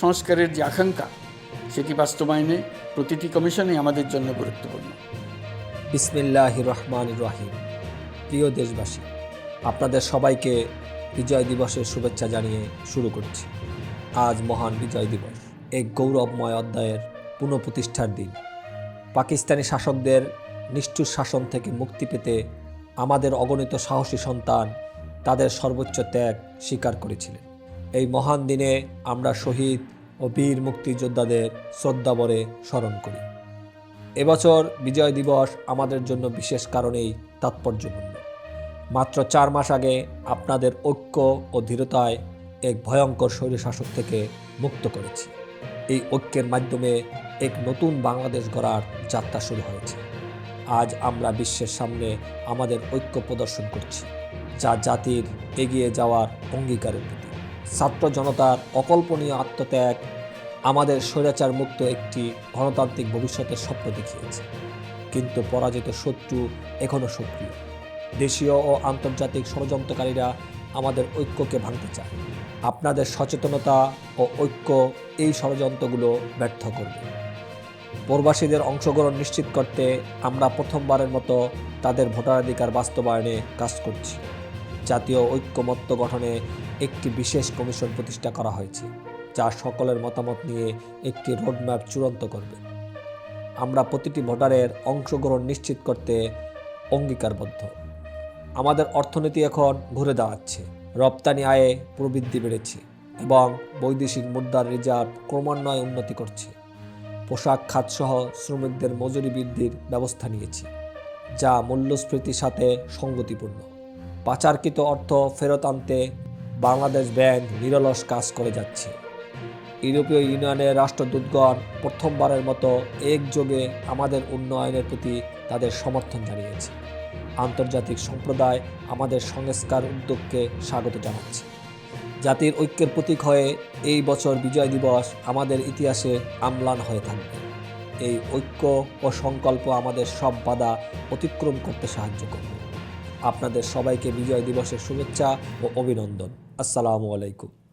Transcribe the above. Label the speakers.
Speaker 1: সংস্কারের যে আকাঙ্ক্ষা, সেটি বাস্তবায়নে প্রতিটি কমিশনই আমাদের জন্য গুরুত্বপূর্ণ।
Speaker 2: বিসমিল্লাহ রহমান রহিম। প্রিয় দেশবাসী, আপনাদের সবাইকে বিজয় দিবসের শুভেচ্ছা জানিয়ে শুরু করছি। আজ মহান বিজয় দিবস। এক গৌরবময় অধ্যায়ের পুনঃপ্রতিষ্ঠার দিন। পাকিস্তানি শাসকদের নিষ্ঠুর শাসন থেকে মুক্তি পেতে আমাদের অগণিত সাহসী সন্তান তাদের সর্বোচ্চ ত্যাগ স্বীকার করেছিলেন। এই মহান দিনে আমরা শহীদ ও বীর মুক্তিযোদ্ধাদের শ্রদ্ধাভরে স্মরণ করি। এবছর বিজয় দিবস আমাদের জন্য বিশেষ কারণেই তাৎপর্যপূর্ণ। মাত্র চার মাস আগে আপনাদের ঐক্য ও দৃঢ়তায় এক ভয়ঙ্কর স্বৈরশাসক থেকে মুক্ত করেছি। এই ঐক্যের মাধ্যমে এক নতুন বাংলাদেশ গড়ার যাত্রা শুরু হয়েছে। আজ আমরা বিশ্বের সামনে আমাদের ঐক্য প্রদর্শন করছি, যা জাতির এগিয়ে যাওয়ার অঙ্গীকারের ছাত্র জনতার অকল্পনীয় আত্মত্যাগ আমাদের স্বৈরাচার মুক্ত একটি গণতান্ত্রিক ভবিষ্যতের স্বপ্ন দেখিয়েছে। কিন্তু পরাজিত শত্রু এখনও সক্রিয়। দেশীয় ও আন্তর্জাতিক ষড়যন্ত্রকারীরা আমাদের ঐক্যকে ভাঙতে চায়। আপনাদের সচেতনতা ও ঐক্য এই ষড়যন্ত্রগুলো ব্যর্থ করবে। প্রবাসীদের অংশগ্রহণ নিশ্চিত করতে আমরা প্রথমবারের মতো তাদের ভোটাধিকার বাস্তবায়নে কাজ করছি। জাতীয় ঐক্যমত্য গঠনে একটি বিশেষ কমিশন প্রতিষ্ঠা করা হয়েছে, যা সকলের মতামত নিয়ে একটি রোডম্যাপ চূড়ান্ত করবে। আমরা প্রতিটি ভোটারের অংশগ্রহণ নিশ্চিত করতে অঙ্গীকারবদ্ধ। আমাদের অর্থনীতি এখন ঘুরে দাঁড়াচ্ছে। রপ্তানি আয়ে প্রবৃদ্ধি বেড়েছে এবং বৈদেশিক মুদ্রার রিজার্ভ ক্রমান্বয়ে উন্নতি করছে। পোশাক খাতসহ শ্রমিকদের মজুরি বৃদ্ধির ব্যবস্থা নিয়েছি, যা মূল্যস্ফীতির সাথে সঙ্গতিপূর্ণ পাচারকৃত অর্থ ফেরত আনতে বাংলাদেশ ব্যাংক নিরলস কাজ করে যাচ্ছে। ইউরোপীয় ইউনিয়নের রাষ্ট্রদূতগণ প্রথমবারের মতো একযোগে আমাদের উন্নয়নের প্রতি তাদের সমর্থন জানিয়েছে। আন্তর্জাতিক সম্প্রদায় আমাদের সংস্কার উদ্যোগকে স্বাগত জানাচ্ছে। জাতির ঐক্যের প্রতীক হয়ে এই বছর বিজয় দিবস আমাদের ইতিহাসে আমলান হয়ে থাকবে। এই ঐক্য ও সংকল্প আমাদের সব বাধা অতিক্রম করতে সাহায্য করবে। আপনাদের সবাইকে বিজয় দিবসের শুভেচ্ছা ও অভিনন্দন। আসসালামু আলাইকুম।